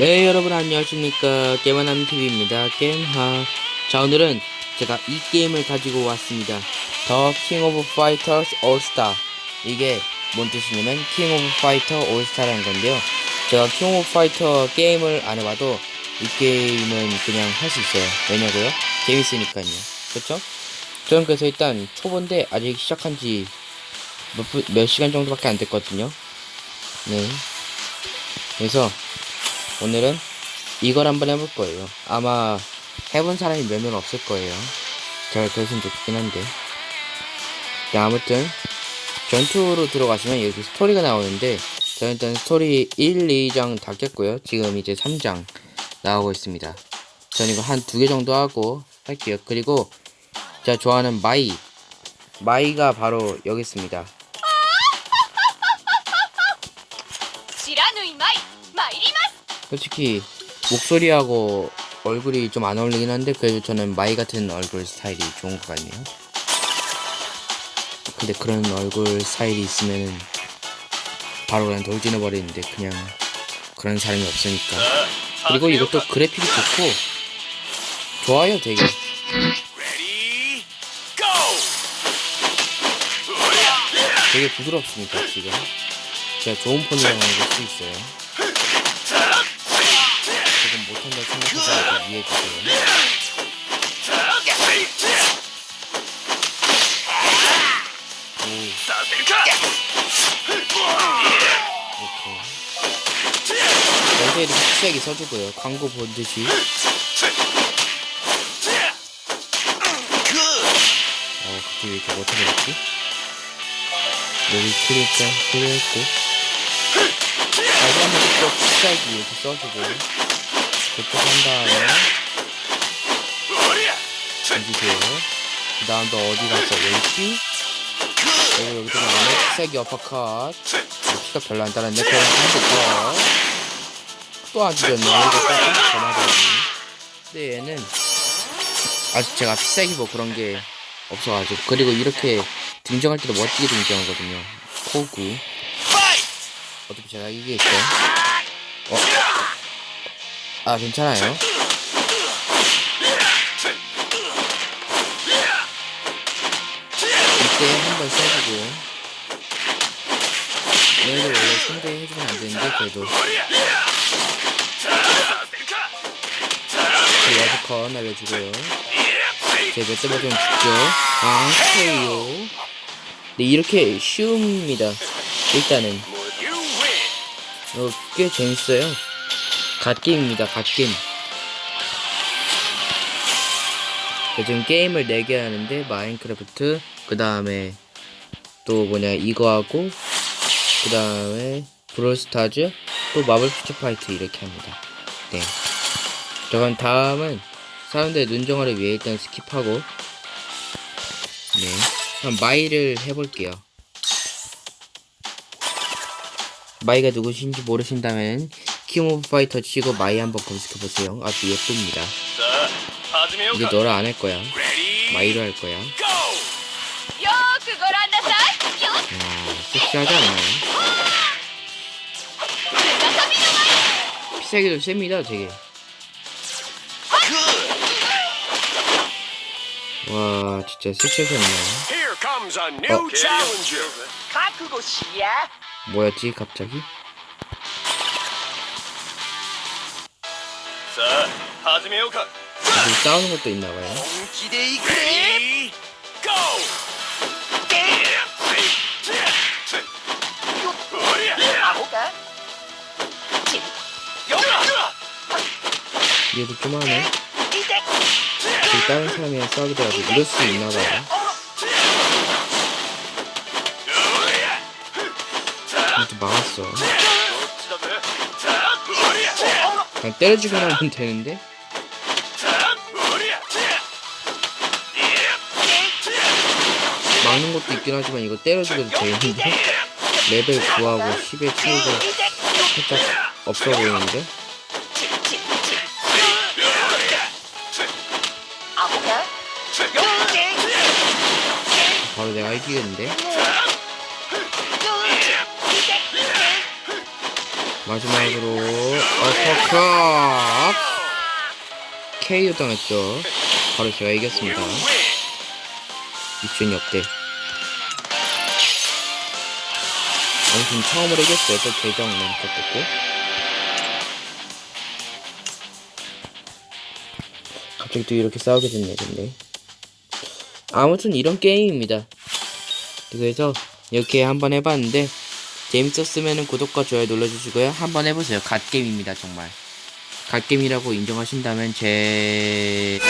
네 여러분 안녕하십니까? 게임하는 TV입니다. 게임하. 자 오늘은 제가 이 게임을 가지고 왔습니다. 더 킹 오브 파이터스 올스타 이게 뭔 뜻이냐면 킹 오브 파이터 올스타라는 건데요. 제가 킹 오브 파이터 게임을 안 해봐도 이 게임은 그냥 할 수 있어요. 왜냐고요? 재밌으니까요. 그쵸? 저는 그래서 일단 초보인데 아직 시작한 지 몇, 분- 몇 시간 정도밖에 안 됐거든요. 네. 그래서 오늘은 이걸 한번 해볼 거예요. 아마 해본 사람이 몇 명 없을 거예요. 잘 되신 좋긴 한데. 네, 아무튼 전투로 들어가시면 여기 스토리가 나오는데 저는 일단 스토리 1, 2장 다 깼고요. 지금 이제 3장 나오고 있습니다. 저는 이거 한 두 개 정도 하고 할게요. 그리고 제가 좋아하는 마이 마이가 바로 여기 있습니다. 지라누이 마이 마이리마스 솔직히 목소리하고 얼굴이 좀 안 어울리긴 한데 그래도 저는 마이 같은 얼굴 스타일이 좋은 것 같네요. 근데 그런 얼굴 스타일이 있으면은 바로 그냥 돌진해 버리는데 그냥 그런 사람이 없으니까. 그리고 이것도 그래픽이 좋고 좋아요 되게. 되게 부드럽습니다 지금. 제가 좋은 폰이라고 할수 있어요. 조금 못한다 생각하셔도 이 오. 이렇게 여기서 이렇게 피하게 써주고요 광고 보듯이 어 갑자기 왜 이렇게 못하게 됐지? 여기 클릭자 클릭했고 다시 한번 또 피하기 이렇게 써주고 그쪽 한 다음에 던지세요. 그 다음 또 어디 갔어 여기 있지? 여기 여기 들어가면 피하기 어퍼컷. 피가 별로 안 따랐는데 그럼 한대더또안 죽였네. 이거 딱 전화되지. 근데 얘는 아직 제가 피싸기 뭐 그런 게 없어가지고. 그리고 이렇게 등장할 때도 멋지게 등장하거든요. 호구. 어차피 제가 이기겠죠? 어? 아 괜찮아요. 이때 한 번 써주고. 얘네들 원래 상대 해주면 안 되는데 그래도. 제 여부컷 날려주고요. 제몇대 맞으면 죽죠 아 그래요. 네 이렇게 쉬웁니다. 일단은. 어, 꽤 재밌어요 갓게임입니다 갓게임. 요즘 게임을 4개 하는데 마인크래프트 그 다음에 또 뭐냐 이거 하고 그 다음에 브롤스타즈 또 마블 퓨처 파이트 이렇게 합니다. 네. 저건 다음은 사람들의 눈정화를 위해 일단 스킵하고 네. 그럼 마이를 해볼게요. 마이가 누구신지 모르신다면 킹 오브 파이터 치고 마이 한번 검색해보세요. 아주 예쁩니다. 이제 너를 안 할 거야. 마이로 할 거야. 아, 섹시하지 않아요? 피세기도 셉니다, 되게. 와, 진짜 섹시하셨네. 어? 뭐였지, 갑자기? さあ、始めようか。 무슨 싸우는 것도 있나봐요. 本気でいくぜ Ready, go! アホか 얘도 좀 하네. いて 그 다른 사람이랑 싸우더라도 이럴 수 있나봐요. 이것도 막았어. 그냥 때려주기만 하면 되는데? 많은 것도 있긴 하지만 이거 때려주기도 되는데? 레벨 9하고 10의 차이가 살짝 없어 보이는데? 바로 내가 이기겠는데? 마지막으로 어퍼컷 KO 당했죠. 바로 제가 이겼습니다. You win. 미션 역대. 아무튼 처음으로 이겼어요. 또 계정 랭크됐고. 갑자기 또 이렇게 싸우게 됐네, 근데. 아무튼 이런 게임입니다. 그래서 이렇게 한번 해봤는데 재밌었으면 구독과 좋아요 눌러주시고요. 한번 해보세요. 갓게임입니다, 정말. 갓게임이라고 인정하신다면 제...